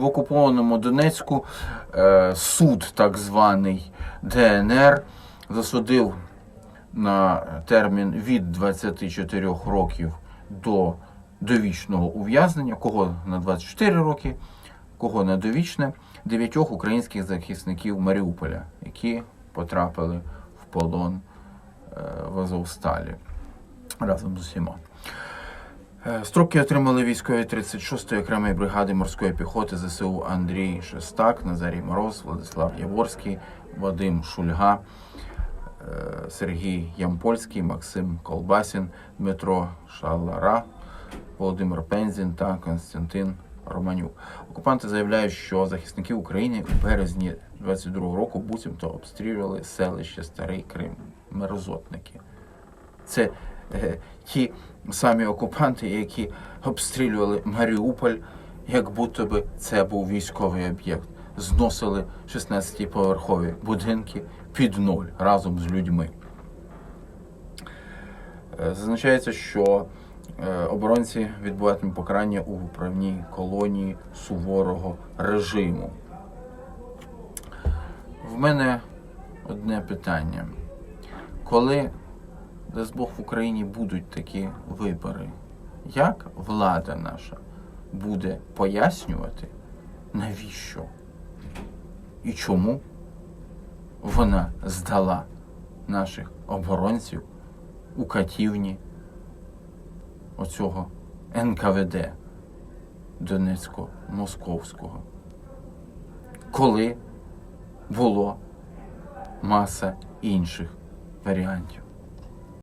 в окупованому Донецьку е, суд, так званий ДНР, засудив на термін від 24 років до довічного ув'язнення, кого на 24 роки, кого на довічне, дев'ятьох українських захисників Маріуполя, які потрапили в полон е, в Азовсталі. Разом з усіма. Е, Строки отримали військові 36-ї окремої бригади морської піхоти ЗСУ Андрій Шестак, Назарій Мороз, Владислав Яворський, Вадим Шульга, е, Сергій Ямпольський, Максим Колбасін, Дмитро Шалара, Володимир Пензін та Константин Романюк. Окупанти заявляють, що захисники України у березні 22-го року буцімто обстрілювали селище Старий Крим, мерзотники. Це ті самі окупанти, які обстрілювали Маріуполь, як будто би це був військовий об'єкт. Зносили 16-поверхові будинки під нуль разом з людьми. Е, Зазначається, що е, оборонці відбуватимуть покарання у виправній колонії суворого режиму. В мене одне питання. Коли, дасть Бог, в Україні будуть такі вибори, як влада наша буде пояснювати, навіщо і чому вона здала наших оборонців у катівні оцього НКВД Донецько-Московського, коли було маса інших варіантів.